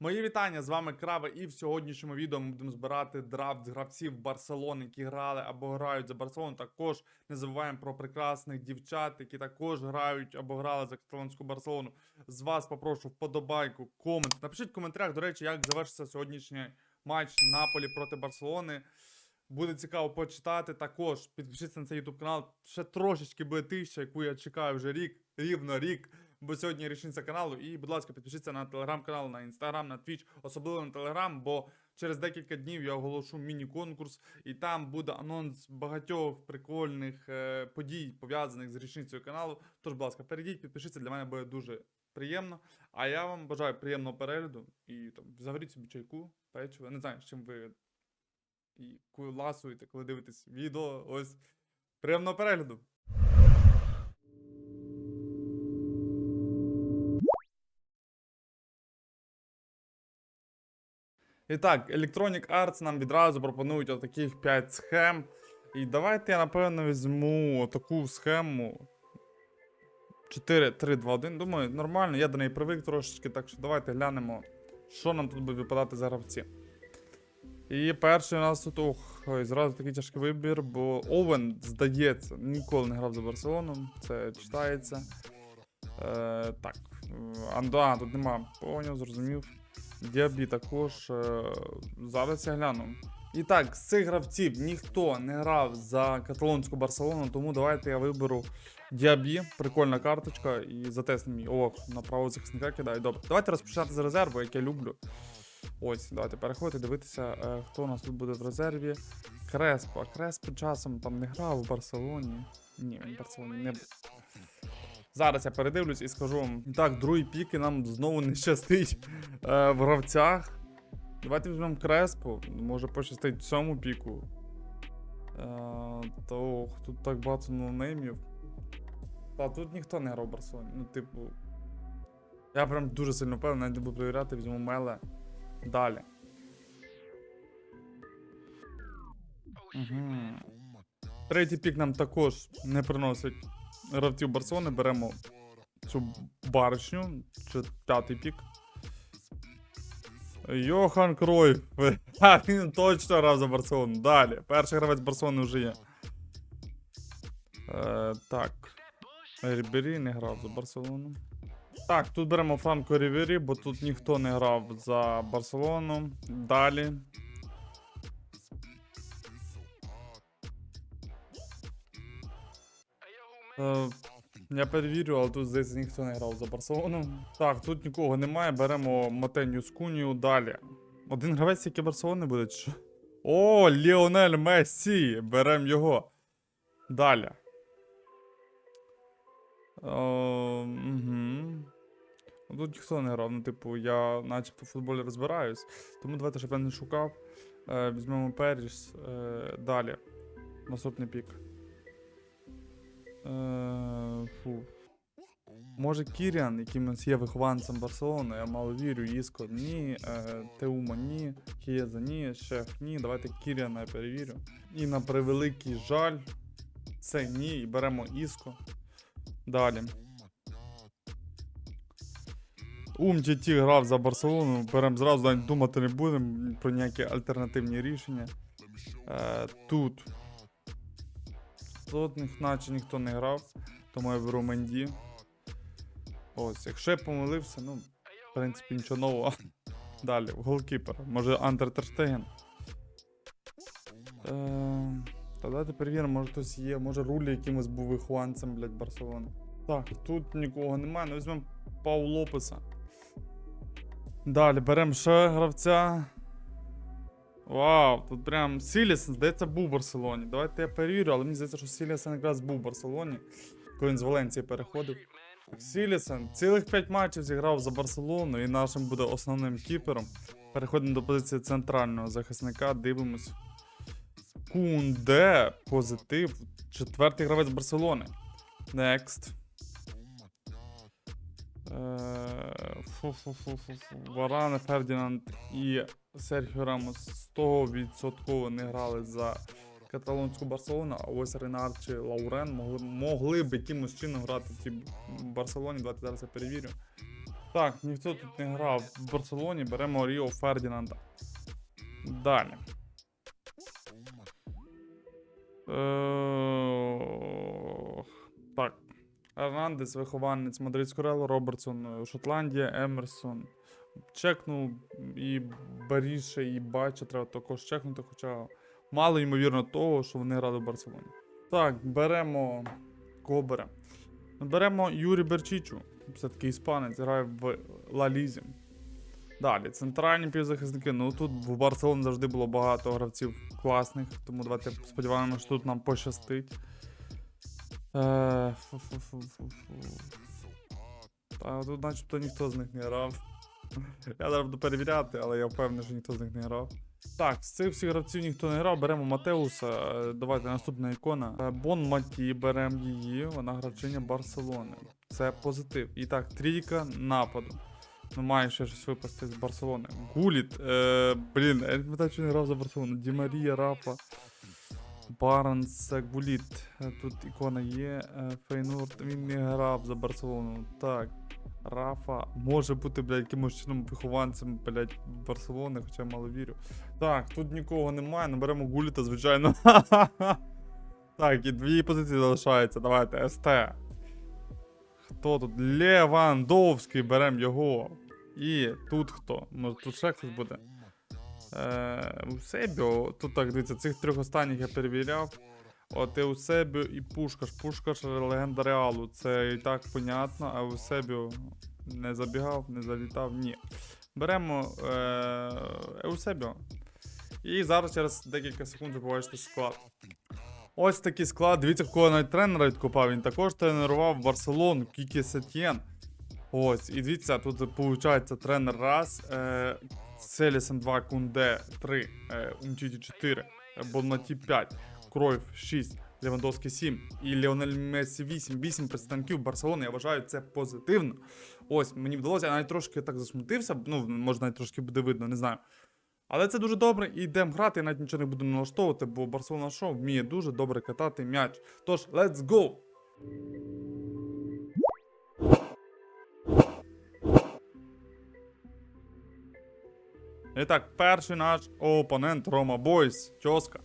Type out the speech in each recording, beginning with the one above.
Мої вітання з вами Крава, і в сьогоднішньому відео ми будемо збирати драфт гравців Барселони, які грали або грають за Барселону. Також не забуваємо про прекрасних дівчат, які також грають або грали за каталонську Барселону. З вас попрошу вподобайку, комент. Напишіть в коментарях, до речі, як завершиться сьогоднішній матч Наполі проти Барселони. Буде цікаво почитати. Також підпишіться на цей YouTube канал. Ще трошечки буде тисяча, яку я чекаю вже рік, рівно рік. Бо сьогодні річниця каналу. І, будь ласка, підпишіться на телеграм-канал, на інстаграм, на твіч, особливо на телеграм, бо через декілька днів я оголошу міні-конкурс, і там буде анонс багатьох прикольних е, подій, пов'язаних з річницею каналу. Тож, будь ласка, перейдіть, підпишіться, для мене буде дуже приємно. А я вам бажаю приємного перегляду і там заваріть собі чайку, печиво. Не знаю, з чим ви і ласуєте, коли дивитесь відео. Ось приємного перегляду. І так, Electronic Arts нам відразу пропонують отаких 5 схем. І давайте я, напевно, візьму таку схему. 4, 3, 2, 1. Думаю, нормально, я до неї привик трошечки, так що давайте глянемо, що нам тут буде випадати за гравці. І перший у нас тут ох, ой, зразу такий тяжкий вибір, бо Овен, здається, ніколи не грав за Барселону, це читається. Е, так. Анда, тут нема. Поняв, зрозумів. Діабі також. Е, зараз я гляну. І так, з цих гравців ніхто не грав за каталонську Барселону, тому давайте я виберу Діабі, прикольна карточка, і затеснемо її. О, на правого захисника кидаю. Добре. Давайте розпочинати з резерву, як я люблю. Ось, давайте переходьте, дивитися, е, хто у нас тут буде в резерві. Креспо. А Креспо часом там не грав у Барселоні. Ні, він в Барселоні не. Зараз я передивлюсь і скажу вам. Так, другий пік і нам знову не щастить е, в гравцях. Давайте візьмемо Креспо. Може пощастить в цьому піку. Е, то ох, тут так багато ноунеймів. Та тут ніхто не грав. Ну, типу. Я прям дуже сильно впевнений, навіть не буду перевіряти, візьму Меле. Далі. Угу. Третій пік нам також не приносить гравців Барселони. Беремо цю баришню. Чи п'ятий пік. Йохан Кройф. А, він точно грав за Барселону. Далі. Перший гравець Барселони вже є. Е, так. Рібері не грав за Барселону. Так, тут беремо Франко Рівері, бо тут ніхто не грав за Барселону. Далі. Е, я перевірю, але тут здається ніхто не грав за Барселону. Так, тут нікого немає. Беремо Матеню Скунію. Далі. Один гравець, який Барселони буде. чи що? О, Ліонель Мессі! Беремо його. Далі. Угу. Тут ніхто не грав, ну, типу, я начебто в футболі розбираюсь. Тому давайте, щоб я не шукав. Е, візьмемо Періс. Е, далі. Наступний пік. Е, фу. Може Кіріан, нас є вихованцем Барселони, я мало вірю, Іско, ні, е, Теума, ні, Кієза, ні, Шеф, ні. Давайте Кіріана я перевірю. І на превеликий жаль, це ні, і беремо Іско. Далі. Умтіті грав за Барселону, беремо зразу навіть думати не будемо про ніякі альтернативні рішення. Е, тут. Тут наче ніхто не грав, тому я беру Менді. Ось, якщо я помилився, ну, в принципі, нічого нового. Далі, голкіпер. Може Андер Терштеген. Е, та давайте перевіримо, може хтось є, може рулі якимось був вихованцем, блядь, Барселони. Так, тут нікого немає, ну візьмемо Пау Лопеса. Далі беремо ще гравця. Вау, тут прям Сіліс, здається, був в Барселоні. Давайте я перевірю, але мені здається, що Сілісон якраз був в Барселоні, коли він з Валенції переходив. Сілісон цілих 5 матчів зіграв за Барселону і нашим буде основним кіпером. Переходимо до позиції центрального захисника, дивимось. Кунде, позитив, четвертий гравець Барселони. Next. Е, Фу-фу-фу-фу-фу. Варане, Фердінанд і Серхіо Рамос 100% не грали за каталонську Барселону, а ось Ренар чи Лаурен могли, могли б якимось чином грати в цій Барселоні. Давайте зараз я перевірю. Так, ніхто тут не грав в Барселоні, беремо Ріо Фердінанда. Далі. Так. Ернандес, вихованець Мадридського Реалу, Робертсон, Шотландія, Емерсон. Чекнув і Баріше, і Бача треба також чекнути, хоча мало ймовірно того, що вони грали в Барселоні. Так, беремо. Кого беремо? Юрі Берчичу. Це такий іспанець, грає в Ла Лізі. Далі, центральні півзахисники. Ну тут в Барселоні завжди було багато гравців класних, тому давайте сподіваємося, що тут нам пощастить. Е, фу-фу-фу-фу-фу. Та тут начебто ніхто з них не грав. Я зараз буду перевіряти, але я впевнений, що ніхто з них не грав. Так, з цих всіх гравців ніхто не грав. Беремо Матеуса. е, Давайте наступна ікона. Е, Бон Маті, беремо її. Вона гравчиня Барселони. Це позитив. І так, трійка нападу. Ну, має ще щось випасти з Барселони. Гуліт. Е, блін, я не пам'ятаю, чи не грав за Барселону. Ді Марія, Рафа. Барнс, Гуліт. Е, Тут ікона є. Фейнурд. Він не грав за Барселону. Так. Рафа може бути, блядь, якимось чином вихованцем, блядь, Барселони, хоча я мало вірю. Так, тут нікого немає, наберемо Гуліта, звичайно. так, і дві позиції залишаються. Давайте, СТ. Хто тут? Левандовський, беремо його. І тут хто? Може тут ще хтось буде? Е, Усебіо. Тут так, дивіться, цих трьох останніх я перевіряв. От Еусебіо і Пушкаш. Пушкаш легенда реалу. Це і так понятно, а Еусебіо не забігав, не залітав. Ні. Беремо е, Еусебіо. І зараз через декілька секунд ви побачите склад. Ось такий склад. Дивіться, кого навіть тренера відкопав. Він також тренував Барселону, Кікі Сетєн. Ось, і дивіться, тут виходить тренер раз, е, Селісен 2, Кунде 3, е, Умтіті 4, е, Боннаті 5, Кройф 6, Левандовський 7 і Леонель Мессі 8. 8 представників Барселони, я вважаю, це позитивно. Ось, мені вдалося, я навіть трошки так засмутився, ну, може навіть трошки буде видно, не знаю. Але це дуже добре, і йдемо грати, я навіть нічого не буду налаштовувати, бо Барселона шоу вміє дуже добре катати м'яч. Тож, let's go! І так, перший наш опонент Рома Бойс, Чоска.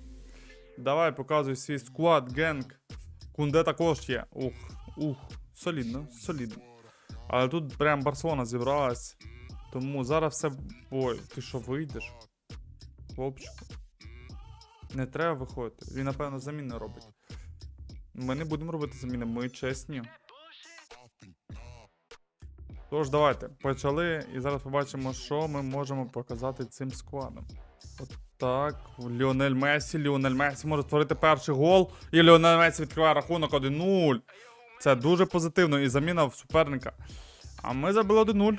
Давай показуй свій склад, генг. Кунде також є. Ух, ух, солідно, солідно. Але тут прям Барселона зібралась. Тому зараз все. Ой, ти що вийдеш? Хлопчику. Не треба виходити. Він, напевно, заміни робить. Ми не будемо робити заміни, ми чесні. Тож, давайте, почали, і зараз побачимо, що ми можемо показати цим складом. Так, Ліонель Месі, Ліонель Месі може створити перший гол, і Ліонель Месі відкриває рахунок 1-0. Це дуже позитивно і заміна в суперника. А ми забили 1-0.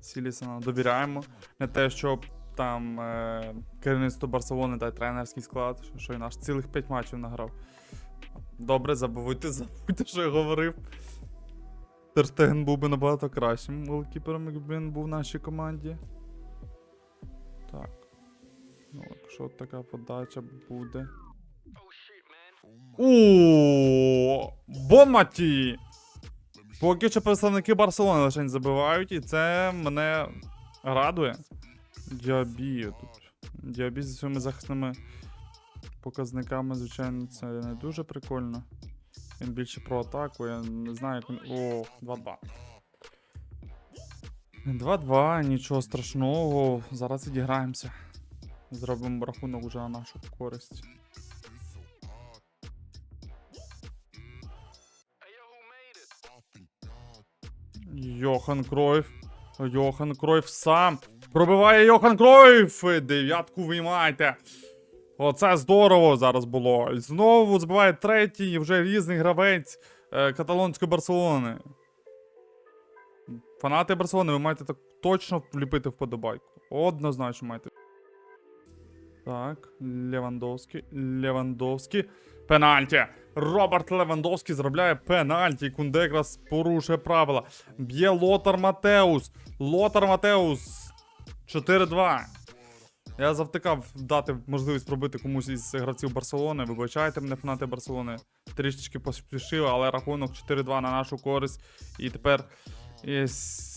Сілісона довіряємо. Не те, що там е, керівництво Барселони та тренерський склад, що, і наш цілих 5 матчів награв. Добре, забудьте, забудьте, що я говорив. Терстеген був би набагато кращим голкіпером, якби він був в нашій команді. Так. Ну, якщо така подача буде. О, Боматі! Поки що представники Барселони лише не забивають, і це мене радує. Діабі тут. Діабі зі своїми захисними показниками, звичайно, це не дуже прикольно. Він більше про атаку, я не знаю, як він. О, 2-2. 2-2, нічого страшного. Зараз відіграємося. Зробимо рахунок уже на нашу користь. Йохан Кройф. Йохан Кройф сам. Пробиває Йохан Кройф! Дев'ятку виймайте. Оце здорово зараз було. І Знову збиває третій, вже різний гравець е, каталонської Барселони. Фанати Барселони, ви маєте так точно вліпити вподобайку. Однозначно маєте. Так, Левандовський. Левандовський. Пенальті. Роберт Левандовський заробляє пенальті. Кунде якраз порушує правила. Б'є Лотар Матеус. Лотар Матеус. 4-2. Я завтикав дати можливість пробити комусь із гравців Барселони. Вибачайте мене, фанати Барселони. Трішечки поспішив, але рахунок 4-2 на нашу користь. І тепер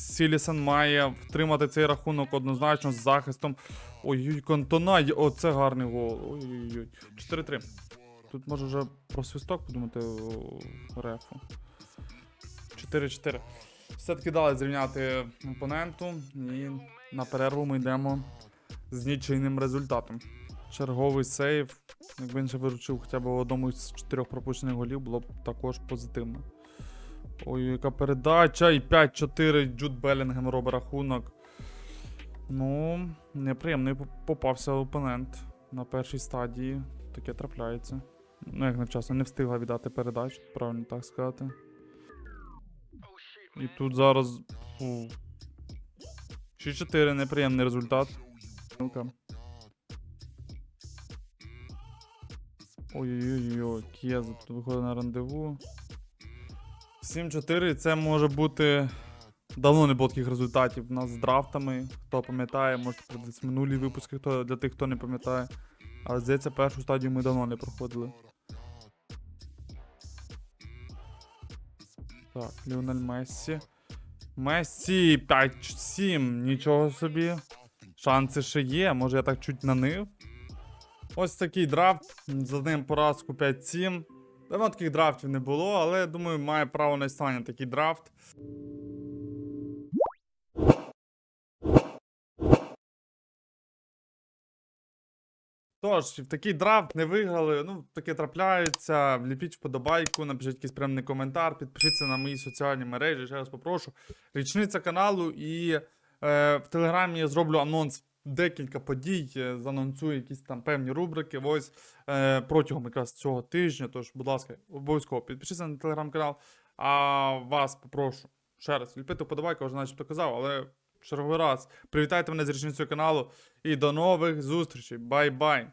Сілісен має втримати цей рахунок однозначно з захистом. Ой-ой, Кантона, оце гарний гол. Ой-ой-ой. 4-3. Тут може вже про свісток подумати рефу. 4-4. Все-таки дали зрівняти опоненту. І на перерву ми йдемо з нічийним результатом. Черговий сейв. Якби він ще виручив хоча б в одному з чотирьох пропущених голів, було б також позитивно. Ой, яка передача. І 5-4 Джуд Белінгем робить рахунок. Ну, неприємний попався опонент на першій стадії. Таке трапляється. Ну, як невчасно, не встигла віддати передачу, правильно так сказати. І тут зараз. фу. 6-4, неприємний результат. Ой-ой-ой, Кєза тут виходить на рандеву. 7-4 це може бути. Давно не було таких результатів у нас з драфтами. Хто пам'ятає, можете подивитися минулі випуски хто, для тих, хто не пам'ятає. Але здається, першу стадію ми давно не проходили. Так, Ліонель Мессі. Мессі 5-7. Нічого собі. Шанси ще є. Може я так чуть нанив. Ось такий драфт. За ним поразку 5-7. Давно таких драфтів не було, але думаю, має право на існування такий драфт. Тож, в такий драфт не виграли. Ну, таке трапляється. Вліпіть вподобайку, напишіть якийсь приємний коментар, підпишіться на мої соціальні мережі. Ще раз попрошу. Річниця каналу і е, в телеграмі я зроблю анонс декілька подій, занонсую якісь там певні рубрики. Ось е, протягом якраз цього тижня. Тож, будь ласка, обов'язково підпишіться на телеграм-канал. А вас попрошу ще раз вліпити вподобайку, вже начебто казав, але черговий раз привітайте мене з річницею каналу і до нових зустрічей. Бай-бай!